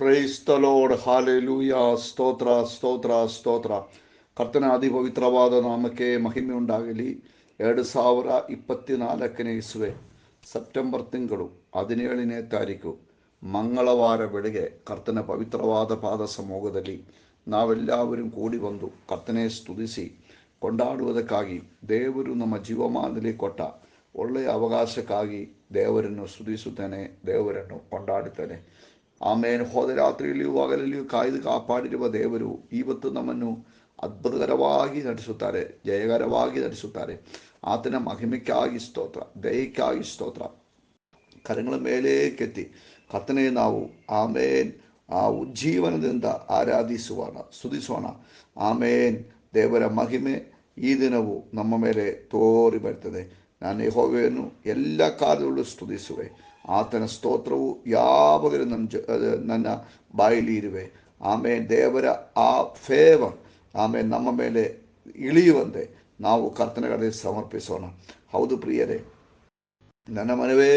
Praise the load hallelujah ಸ್ತೋತ್ರ ಸ್ತೋತ್ರ ಸ್ತೋತ್ರ. ಕರ್ತನ ಅತಿ ಪವಿತ್ರವಾದ ನಾಮಕ್ಕೆ ಮಹಿಮೆ ಉಂಟಾಗಲಿ. ಎರಡು ಸಾವಿರ ಇಪ್ಪತ್ನಾಲ್ಕನೇ ಇಸುವೆ, ಸೆಪ್ಟೆಂಬರ್ ತಿಂಗಳು, ಹದಿನೇಳನೇ ತಾರೀಕು. ಮಂಗಳವಾರ ಬೆಳಗ್ಗೆ ಕರ್ತನ ಪವಿತ್ರವಾದ ಪಾದ ಸಮೂಹದಲ್ಲಿ ನಾವೆಲ್ಲವരും ಕೂಡಿ ಬಂದು ಕರ್ತನೆ ಸ್ತುತಿಸಿ ಕೊಂಡಾಡುವುದಕ್ಕಾಗಿ ದೇವರು ನಮ್ಮ ಜೀವಮಾನದಲ್ಲಿ ಕೊಟ್ಟ ಒಳ್ಳೆಯ ಅವಕಾಶಕ್ಕಾಗಿ ದೇವರನ್ನು ಸ್ತುತಿಸುತ್ತೇನೆ, ದೇವರನ್ನು ಕೊಂಡಾಡುತ್ತೇನೆ. ಆಮೇಲೆ ಹೋದ ರಾತ್ರಿಯಲ್ಲಿಯೂ ಹಗಲಲ್ಲಿಯೂ ಕಾಯ್ದು ಕಾಪಾಡಿರುವ ದೇವರು ಇವತ್ತು ನಮ್ಮನ್ನು ಅದ್ಭುತಕರವಾಗಿ ನಡೆಸುತ್ತಾರೆ ಜಯಕರವಾಗಿ ನಡೆಸುತ್ತಾರೆ ಆತನ ಮಹಿಮೆಕ್ಕಾಗಿ ಸ್ತೋತ್ರ ದಯಕ್ಕಾಗಿ ಸ್ತೋತ್ರ ಕರಗಳ ಮೇಲೆ ಕೆತ್ತಿ ಕರ್ತನೆ ನಾವು ಆಮೇನ್ ಆ ಉಜ್ಜೀವನದಿಂದ ಆರಾಧಿಸುವಣ ಸ್ತುತಿಸೋಣ ಆಮೇನ್ ದೇವರ ಮಹಿಮೆ ಈ ದಿನವೂ ನಮ್ಮ ಮೇಲೆ ತೋರಿ ಬರ್ತದೆ ನಾನು ಯೆಹೋವನು ಎಲ್ಲ ಕಾಲದಲ್ಲೂ ಸ್ತುತಿಸುವೆ ಆತನ ಸ್ತೋತ್ರವು ಯಾವಾಗಲೂ ನನ್ನ ಜ ನನ್ನ ಬಾಯಲ್ಲಿ ಇರುವೆ ಆಮೇಲೆ ದೇವರ ಆ ಫೇವರ್ ಆಮೇಲೆ ನಮ್ಮ ಮೇಲೆ ಇಳಿಯುವಂತೆ ನಾವು ಕರ್ತನೆಗಳಿಗೆ ಸಮರ್ಪಿಸೋಣ ಹೌದು ಪ್ರಿಯರೇ ನನ್ನ ಮನವೇ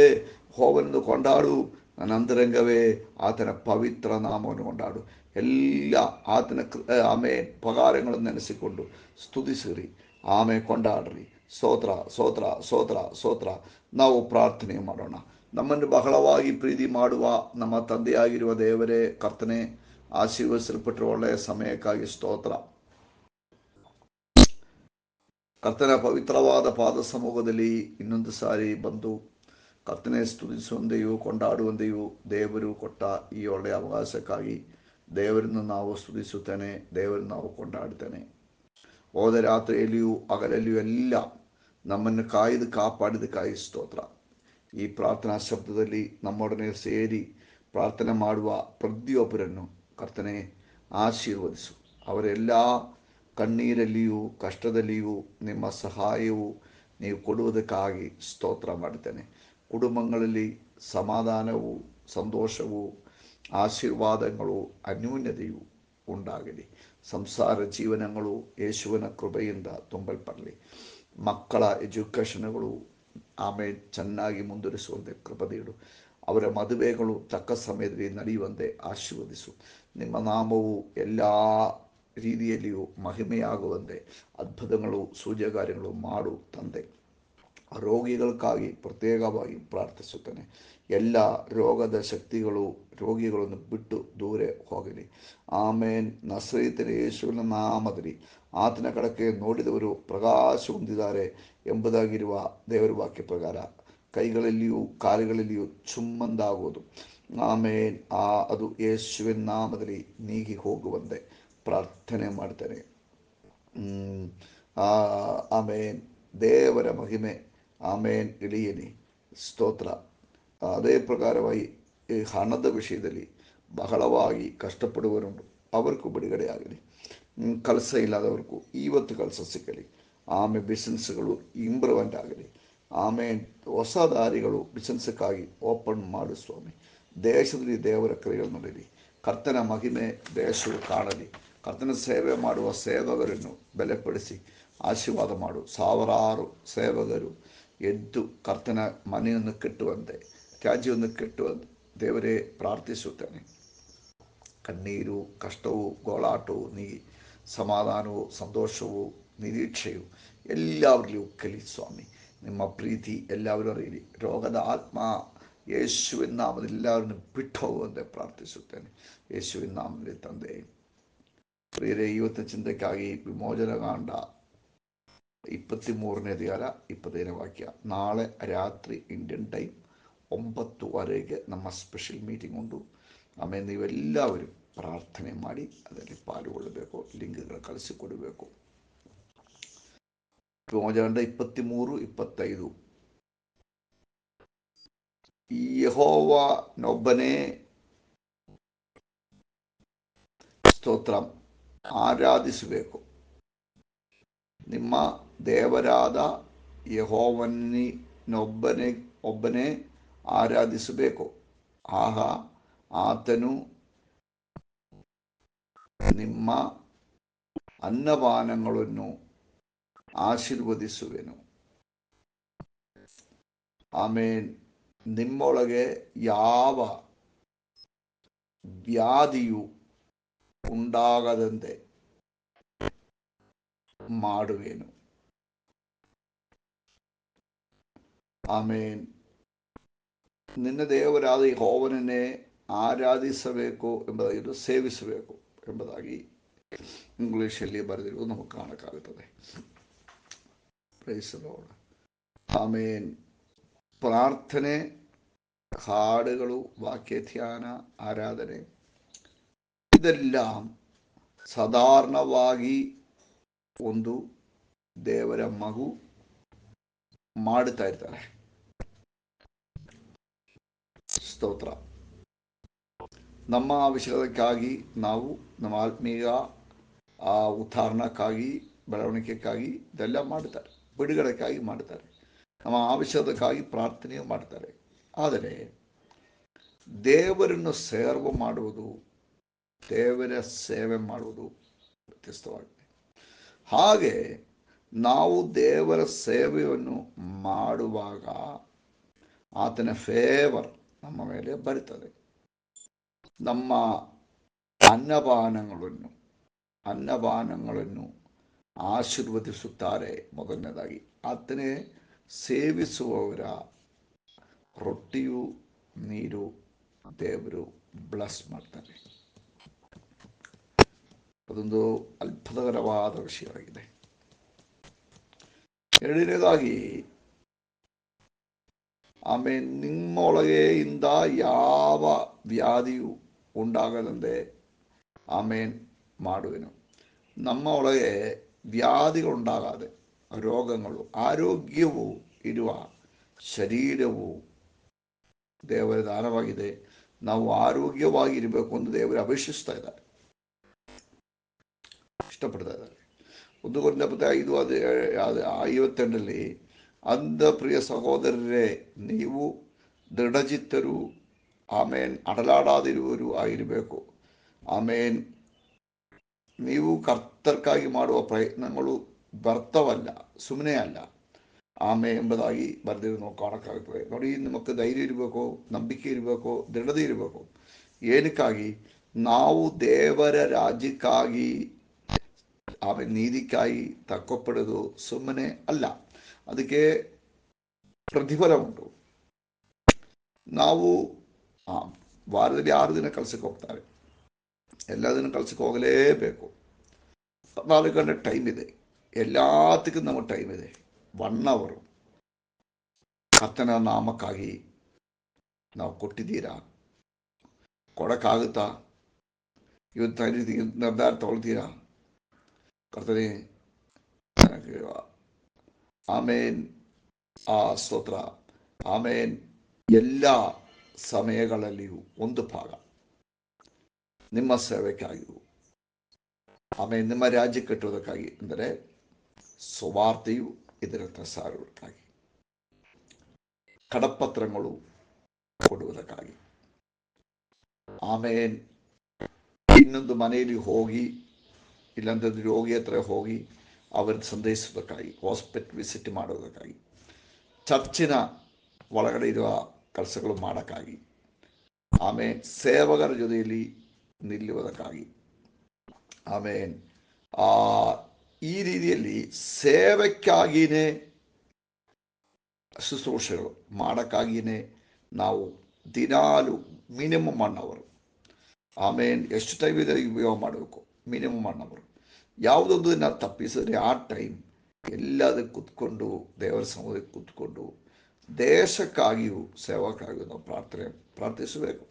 ಹೋವನ್ನು ಕೊಂಡಾಡು ನನ್ನ ಅಂತರಂಗವೇ ಆತನ ಪವಿತ್ರ ನಾಮವನ್ನು ಕೊಂಡಾಡು ಎಲ್ಲ ಆತನ ಆಮೆ ಪಗಾರಗಳನ್ನು ನೆನೆಸಿಕೊಂಡು ಸ್ತುತಿಸಿರಿ ಆಮೆ ಕೊಂಡಾಡ್ರಿ ಸ್ತೋತ್ರ ಸ್ತೋತ್ರ ಸ್ತೋತ್ರ ಸ್ತೋತ್ರ ನಾವು ಪ್ರಾರ್ಥನೆ ಮಾಡೋಣ. ನಮ್ಮನ್ನು ಬಹಳವಾಗಿ ಪ್ರೀತಿ ಮಾಡುವ ನಮ್ಮ ತಂದೆಯಾಗಿರುವ ದೇವರೇ, ಕರ್ತನೆ, ಆಶೀರ್ವದಿಸಲ್ಪಟ್ಟರು ಒಳ್ಳೆಯ ಸಮಯಕ್ಕಾಗಿ ಸ್ತೋತ್ರ. ಕರ್ತನ ಪವಿತ್ರವಾದ ಪಾದ ಸಮೂಹದಲ್ಲಿ ಇನ್ನೊಂದು ಸಾರಿ ಬಂದು ಕರ್ತನೆ ಸ್ತುತಿಸುವಂತೆಯೂ ಕೊಂಡಾಡುವಂತೆಯೂ ದೇವರು ಕೊಟ್ಟ ಈ ಒಳ್ಳೆಯ ಅವಕಾಶಕ್ಕಾಗಿ ದೇವರನ್ನು ನಾವು ಸ್ತುತಿಸುತ್ತೇನೆ, ದೇವರನ್ನು ನಾವು ಕೊಂಡಾಡ್ತೇನೆ ಹೋದ ರಾತ್ರಿಯಲ್ಲಿಯೂ, ಹಗಲಲ್ಲಿಯೂ ಎಲ್ಲ ನಮ್ಮನ್ನು ಕಾಯ್ದು ಕಾಪಾಡಿದಕ್ಕಾಗಿ ಸ್ತೋತ್ರ. ಈ ಪ್ರಾರ್ಥನಾ ಶಬ್ದದಲ್ಲಿ ನಮ್ಮೊಡನೆ ಸೇರಿ ಪ್ರಾರ್ಥನೆ ಮಾಡುವ ಪ್ರತಿಯೊಬ್ಬರನ್ನು ಕರ್ತನೆ ಆಶೀರ್ವದಿಸು. ಅವರೆಲ್ಲ ಕಣ್ಣೀರಲ್ಲಿಯೂ ಕಷ್ಟದಲ್ಲಿಯೂ ನಿಮ್ಮ ಸಹಾಯವು ನೀವು ಕೊಡುವುದಕ್ಕಾಗಿ ಸ್ತೋತ್ರ ಮಾಡುತ್ತೇನೆ. ಕುಟುಂಬಗಳಲ್ಲಿ ಸಮಾಧಾನವು, ಸಂತೋಷವು, ಆಶೀರ್ವಾದಗಳು, ಅನ್ಯೂನ್ಯತೆಯು ಉಂಟಾಗಲಿ. ಸಂಸಾರ ಜೀವನಗಳು ಯೇಸುವಿನ ಕೃಪೆಯಿಂದ ತುಂಬಲ್ಪಡಲಿ. ಮಕ್ಕಳ ಎಜುಕೇಷನ್ಗಳು ಆಮೇಲೆ ಚೆನ್ನಾಗಿ ಮುಂದುವರಿಸುವಂತೆ ಕೃಪದೀಡು ಅವರ ಮದುವೆಗಳು ತಕ್ಕ ಸಮಯದಲ್ಲಿ ನಡೆಯುವಂತೆ ಆಶೀರ್ವದಿಸು. ನಿಮ್ಮ ನಾಮವು ಎಲ್ಲ ರೀತಿಯಲ್ಲಿಯೂ ಮಹಿಮೆಯಾಗುವಂತೆ ಅದ್ಭುತಗಳು, ಸೂರ್ಯಕಾರ್ಯಗಳು ಮಾಡು ತಂದೆ. ರೋಗಿಗಳಿಗಾಗಿ ಪ್ರತ್ಯೇಕವಾಗಿ ಪ್ರಾರ್ಥಿಸುತ್ತೇನೆ. ಎಲ್ಲ ರೋಗದ ಶಕ್ತಿಗಳು, ರೋಗಿಗಳನ್ನು ಬಿಟ್ಟು ದೂರ ಹೋಗಲಿ. ಆಮೇನ್. ನಸರೀತನ ಯೇಸುವಿನ ನಾಮದಲ್ಲಿ ಆತನ ಕಡಕ್ಕೆ ನೋಡಿದವರು ಪ್ರಕಾಶ ಹೊಂದಿದ್ದಾರೆ ಎಂಬುದಾಗಿರುವ ದೇವರ ವಾಕ್ಯ ಪ್ರಕಾರ ಕೈಗಳಲ್ಲಿಯೂ ಕಾಲುಗಳಲ್ಲಿಯೂ ಚುಮ್ಮಂದಾಗುವುದು. ಆಮೇನ್. ಆ, ಅದು ಯೇಸುವಿನ ನಾಮದಲ್ಲಿ ನೀಗಿ ಹೋಗುವಂತೆ ಪ್ರಾರ್ಥನೆ ಮಾಡ್ತೇನೆ. ಆಮೇನ್. ದೇವರ ಮಹಿಮೆ. ಆಮೇನ್. ಇಳಿಯಲಿ ಸ್ತೋತ್ರ. ಅದೇ ಪ್ರಕಾರವಾಗಿ ಈ ಹಣದ ವಿಷಯದಲ್ಲಿ ಬಹಳವಾಗಿ ಕಷ್ಟಪಡುವರುಂಟು ಅವರಿಗೂ ಬಿಡುಗಡೆ ಆಗಲಿ. ಕೆಲಸ ಇಲ್ಲದವ್ರಿಗೂ ಇವತ್ತು ಕೆಲಸ ಸಿಗಲಿ. ಆಮೇಲೆ ಬಿಸ್ನೆಸ್ಗಳು ಇಂಪ್ರೂವ್ಮೆಂಟ್ ಆಗಲಿ. ಆಮೇಲೆ ಹೊಸ ದಾರಿಗಳು ಬಿಸ್ನೆಸ್ಗಾಗಿ ಓಪನ್ ಮಾಡು ಸ್ವಾಮಿ. ದೇಶದಲ್ಲಿ ದೇವರ ಕ್ರಿಯೆಗಳು ನಡೆಯಲಿ ಕರ್ತನ ಮಹಿಮೆ ದೇಶವು ಕಾಣಲಿ. ಕರ್ತನ ಸೇವೆ ಮಾಡುವ ಸೇವಕರನ್ನು ಬೆಲೆಪಡಿಸಿ ಆಶೀರ್ವಾದ ಮಾಡು. ಸಾವಿರಾರು ಸೇವಕರು ಎದ್ದು ಕರ್ತನ ಮನೆಯನ್ನು ಕಟ್ಟುವಂತೆ ತ್ಯಾಜ್ಯವನ್ನು ಕಟ್ಟುವಂತೆ ದೇವರೇ ಪ್ರಾರ್ಥಿಸುತ್ತೇನೆ ಕಣ್ಣೀರು ಕಷ್ಟವು ಗೋಳಾಟವು ನೀ ಸಮಾಧಾನವು ಸಂತೋಷವು ನಿರೀಕ್ಷೆಯು ಎಲ್ಲವರಲ್ಲಿಯೂ ಕಲಿ ಸ್ವಾಮಿ ನಿಮ್ಮ ಪ್ರೀತಿ ಎಲ್ಲರೂ ಅರಿಯಲಿ ರೋಗದ ಆತ್ಮ ಯೇಸುವಿನ ನಾಮದಲ್ಲಿ ಎಲ್ಲರನ್ನು ಬಿಟ್ಟು ಹೋಗುವಂತೆ ಪ್ರಾರ್ಥಿಸುತ್ತೇನೆ ಯೇಸುವಿನ ನಾಮದಲ್ಲಿ ತಂದೆ ಪ್ರಿಯರೇ ಇವತ್ತಿನ ಚಿಂತಕ್ಕಾಗಿ ವಿಮೋಚನಕಾಂಡ ಇಪ್ಪತ್ತ್ಮೂರನೇ ಅಧಿಕಾರ ಇಪ್ಪತ್ತೈದನೇ ವಾಕ್ಯ ನಾಳೆ ರಾತ್ರಿ ಇಂಡಿಯನ್ ಟೈಮ್ ಒಂಬತ್ತುವರೆಗೆ ನಮ್ಮ ಸ್ಪೆಷಲ್ ಮೀಟಿಂಗ್ ಉಂಟು. ಆಮೇಲೆ ನೀವೆಲ್ಲವരും ಪ್ರಾರ್ಥನೆ ಮಾಡಿ ಅದರಲ್ಲಿ ಪಾಲ್ಗೊಳ್ಳಬೇಕು ಲಿಂಕ್ಗಳು ಕಳಿಸಿಕೊಡಬೇಕು. ವಿಮೋಚನಕಾಂಡ ಇಪ್ಪತ್ತಿಮೂರು, ಇಪ್ಪತ್ತೈದು. ಯಹೋವನೊಬ್ಬನೇ ಸ್ತೋತ್ರ. ಆರಾಧಿಸಬೇಕು. ನಿಮ್ಮ ದೇವರಾದ ಯಹೋವನಿನೊಬ್ಬನೇ, ಒಬ್ಬನೇ. ಆರಾಧಿಸಬೇಕು ಆಗ ಆತನು ನಿಮ್ಮ ಅನ್ನಪಾನಗಳನ್ನು ಆಶೀರ್ವದಿಸುವೆನು ಆಮೇಲೆ ನಿಮ್ಮೊಳಗೆ ಯಾವ ವ್ಯಾಧಿಯು ಉಂಟಾಗದಂತೆ ಮಾಡುವೆನು ಆಮೇನ್ ನಿನ್ನ ದೇವರಾದ ಯೆಹೋವನನ್ನೇ ಆರಾಧಿಸಬೇಕು ಎಂಬುದಾಗಿ ಇದು ಸೇವಿಸಬೇಕು ಎಂಬುದಾಗಿ ಇಂಗ್ಲಿಷಲ್ಲಿ ಬರೆದಿರುವುದು ನಮಗೆ ಕಾಣಕ್ಕಾಗುತ್ತದೆ ಪ್ರೈಸ್ ಲಾರ್ಡ್ ಆಮೇನ್ ಪ್ರಾರ್ಥನೆ ಹಾಡುಗಳು ವಾಕ್ಯ ಧ್ಯಾನ ಆರಾಧನೆ ಇದೆല്ലാം ಸಾಧಾರಣವಾಗಿ ಒಂದು ದೇವರ ಮಗು ಮಾಡುತ್ತಾ ಇರ್ತಾರೆ ಸ್ತೋತ್ರ. ನಮ್ಮ ವಿಷಯಕ್ಕಾಗಿ ನಾವು ನಮ್ಮ ಆತ್ಮೀಯ, ಆ ಉದ್ಧಾರಣಕ್ಕಾಗಿ, ಬೆಳವಣಿಗೆಕ್ಕಾಗಿ ಇದೆಲ್ಲ ಮಾಡ್ತಾರೆ ಬಿಡುಗಡೆಗಾಗಿ ಮಾಡ್ತಾರೆ ನಮ್ಮ ಆವಿಷದಕ್ಕಾಗಿ ಪ್ರಾರ್ಥನೆ ಮಾಡ್ತಾರೆ ಆದರೆ, ದೇವರನ್ನು ಸೇರ್ವ ಮಾಡುವುದು, ದೇವರ ಸೇವೆ ಮಾಡುವುದು ವ್ಯತ್ಯಸ್ತವಾಗಿದೆ. ಹಾಗೆ ನಾವು ದೇವರ ಸೇವೆಯನ್ನು ಮಾಡುವಾಗ ಆತನ ಫೇವರ್ ನಮ್ಮ ಮೇಲೆ ಬರುತ್ತದೆ. ನಮ್ಮ ಅನ್ನಪಾನಗಳನ್ನು ಅನ್ನಪಾನಗಳನ್ನು ಆಶೀರ್ವದಿಸುತ್ತಾರೆ ಮೊದಲನೇದಾಗಿ. ಆತನೇ ಸೇವಿಸುವವರ ರೊಟ್ಟಿಯು, ನೀರು ದೇವರು ಬ್ಲಸ್ ಮಾಡ್ತಾರೆ ಅದೊಂದು ಅದ್ಭುತಕರವಾದ ವಿಷಯವಾಗಿದೆ. ಎರಡನೇದಾಗಿ ಆಮೇಲೆ ನಿಮ್ಮೊಳಗೆಯಿಂದ ಯಾವ ವ್ಯಾಧಿಯು ಉಂಟಾಗದಂತೆ ಆಮೇನ್ ಮಾಡುವೆನು ನಮ್ಮ ಒಳಗೆ ವ್ಯಾಧಿಗಳುಂಟಾಗದೆ ರೋಗಗಳು ಆರೋಗ್ಯವು ಇರುವ ಶರೀರವು ದೇವರ ದಾನವಾಗಿದೆ ನಾವು ಆರೋಗ್ಯವಾಗಿರಬೇಕು ಎಂದು ದೇವರು ಅಪೇಕ್ಷಿಸ್ತಾ ಇದ್ದಾರೆ ಇಷ್ಟಪಡ್ತಾ ಇದ್ದಾರೆ ಒಂದು ಗೊಂದಪದ ಐದು ಅದು ಅದು ಐವತ್ತೆರಡರಲ್ಲಿ ಅಂದ ಪ್ರಿಯ ಸಹೋದರರೇ, ನೀವು ದೃಢಚಿತ್ತರು. ಆಮೇನ್. ಅಡಲಾಡಾದಿರುವರು ಆಗಿರಬೇಕು. ಆಮೇನ್. ನೀವು ಕರ್ತರ್ಕಾಗಿ ಮಾಡುವ ಪ್ರಯತ್ನಗಳು ವ್ಯರ್ಥವಲ್ಲ ಸುಮ್ಮನೆ ಅಲ್ಲ. ಆಮೆ ಎಂಬುದಾಗಿ ಬರೆದಿರೋ ಕಾಣಕ್ಕಾಗುತ್ತದೆ ನೋಡಿ ನಮಗೆ ಧೈರ್ಯ ಇರಬೇಕು, ನಂಬಿಕೆ ಇರಬೇಕು, ದೃಢತೆ ಇರಬೇಕು. ಏನಕ್ಕಾಗಿ? ನಾವು ದೇವರ ರಾಜ್ಯಕ್ಕಾಗಿ ಆಮೇಲೆ ನೀತಿಕ್ಕಾಗಿ ತಕ್ಕೊಪ್ಪಡೋದು ಸುಮ್ಮನೆ ಅಲ್ಲ. ಅದಕ್ಕೆ ಪ್ರತಿಫಲ ಉಂಟು ನಾವು ವಾರದಲ್ಲಿ ಆರು ದಿನ ಕೆಲಸಕ್ಕೆ ಹೋಗ್ತಾರೆ. ಎಲ್ಲ ದಿನ ಕೆಲಸಕ್ಕೆ ಹೋಗಲೇಬೇಕು. ನಾಲ್ಕು ಗಂಟೆ ಟೈಮ್ ಇದೆ. ಎಲ್ಲದಕ್ಕೂ ನಮಗೆ ಟೈಮ್ ಇದೆ. ಒನ್ ಅವರು ಕರ್ತನ ನಾಮಕ್ಕಾಗಿ ನಾವು ಕೊಟ್ಟಿದ್ದೀರಾ? ಕೊಡೋಕ್ಕಾಗುತ್ತಾ? ಇವತ್ತು ನಿರ್ಧಾರ ತಗೊಳ್ತೀರಾ? ಕರ್ತನೆ, ನನಗೆ ಆಮೇನ್ ಆ ಸ್ತೋತ್ರ ಆಮೇನ್ ಎಲ್ಲ ಸಮಯಗಳಲ್ಲಿಯೂ ಒಂದು ಭಾಗ ನಿಮ್ಮ ಸೇವೆಗಾಗಿ ಆಮೇಲೆ ನಿಮ್ಮ ರಾಜ್ಯ ಕಟ್ಟುವುದಕ್ಕಾಗಿ ಅಂದರೆ ಸುವಾರ್ತೆಯು ಇದರ ಸಾರುವುದಕ್ಕಾಗಿ ಕಡಪತ್ರಗಳು ಕೊಡುವುದಕ್ಕಾಗಿ ಆಮೇಲೆ ಇನ್ನೊಂದು ಮನೆಯಲ್ಲಿ ಹೋಗಿ ಇಲ್ಲಂತಂದ್ರೆ ರೋಗಿ ಹತ್ರ ಹೋಗಿ ಅವರನ್ನು ಸಂದೇಶಿಸೋದಕ್ಕಾಗಿ ಹಾಸ್ಪಿಟಲ್ ವಿಸಿಟ್ ಮಾಡೋದಕ್ಕಾಗಿ, ಚರ್ಚಿನ ಒಳಗಡೆ ಇರುವ ಕೆಲಸಗಳು ಮಾಡೋಕ್ಕಾಗಿ, ಆಮೇಲೆ ಸೇವಕರ ಜೊತೆಯಲ್ಲಿ ನಿಲ್ಲುವುದಕ್ಕಾಗಿ. ಆಮೇಲೆ ಈ ರೀತಿಯಲ್ಲಿ ಸೇವಕ್ಕಾಗಿಯೇ ಶುಶ್ರೂಷೆಗಳು ಮಾಡೋಕ್ಕಾಗಿಯೇ ನಾವು ದಿನಾಲು ಮಿನಿಮಮ್ ಅವರು ಆಮೇಲೆ ಎಷ್ಟು ಟೈಮ್ ಇದೆ ಉಪಯೋಗ ಮಾಡಬೇಕು, ಮಿನಿಮಮ್ ಅವರು ಯಾವುದೊಂದು ನಾವು ತಪ್ಪಿಸಿದ್ರೆ ಆ ಟೈಮ್ ಎಲ್ಲದಕ್ಕೆ ಕೂತ್ಕೊಂಡು, ದೇವರ ಸಮೂಹಕ್ಕೆ ಕೂತ್ಕೊಂಡು, ದೇಶಕ್ಕಾಗಿಯೂ ಸೇವಕ್ಕಾಗಿಯೂ ನಾವು ಪ್ರಾರ್ಥನೆ ಪ್ರಾರ್ಥಿಸಬೇಕು.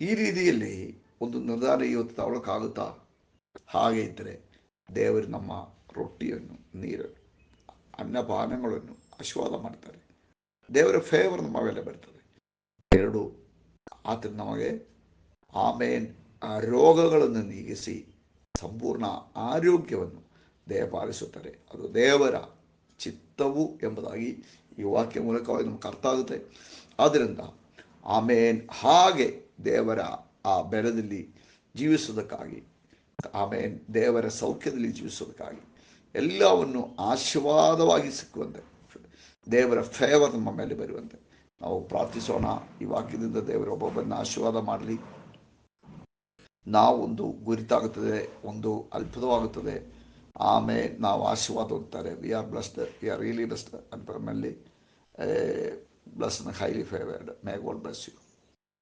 ಈ ರೀತಿಯಲ್ಲಿ ಒಂದು ನಿರ್ಧಾರ ಇವತ್ತು ತಗೊಳಕ್ಕಾಗುತ್ತಾ? ಹಾಗೆ ಇದ್ದರೆ ದೇವರು ನಮ್ಮ ರೊಟ್ಟಿಯನ್ನು, ನೀರು, ಅನ್ನಪಾನಗಳನ್ನು ಆಶೀರ್ವಾದ ಮಾಡ್ತಾರೆ. ದೇವರ ಫೇವರ್ ನಮ್ಮ ಮೇಲೆ ಬರ್ತದೆ. ಎರಡು ಆತ ನಮಗೆ ಆಮೇನ್ ರೋಗಗಳನ್ನು ನೀಗಿಸಿ ಸಂಪೂರ್ಣ ಆರೋಗ್ಯವನ್ನು ದಯಪಾಲಿಸುತ್ತಾರೆ ಅದು ದೇವರ ಚಿತ್ತವು ಎಂಬುದಾಗಿ ಈ ವಾಕ್ಯ ಮೂಲಕವಾಗಿ ನಮ್ಗೆ ಅರ್ಥ ಆಗುತ್ತೆ. ಆದ್ದರಿಂದ ಆಮೇನ್. ಹಾಗೆ ದೇವರ ಆ ಬೆಳೆದಲ್ಲಿ ಜೀವಿಸುವುದಕ್ಕಾಗಿ, ಆಮೇನ್. ದೇವರ ಸೌಖ್ಯದಲ್ಲಿ ಜೀವಿಸುವುದಕ್ಕಾಗಿ ಎಲ್ಲವನ್ನು ಆಶೀರ್ವಾದವಾಗಿ ಸಿಕ್ಕುವಂತೆ, ದೇವರ ಫೇವರ್ ನಮ್ಮ ಮೇಲೆ ಬರುವಂತೆ ನಾವು ಪ್ರಾರ್ಥಿಸೋಣ. ಈ ವಾಕ್ಯದಿಂದ ದೇವರ ಒಬ್ಬೊಬ್ಬರನ್ನ ಆಶೀರ್ವಾದ ಮಾಡಲಿ. ನಾವೊಂದು ಗುರಿತಾಗುತ್ತದೆ, ಒಂದು ಅದ್ಭುತವಾಗುತ್ತದೆ. ಆಮೇಲೆ ನಾವು ಆಶೀರ್ವಾದ ಹೊಂದ್ತಾರೆ. We are blessed we are really blessed ಅಂತ ನಮ್ಮಲ್ಲಿ bless highly favoured may God bless you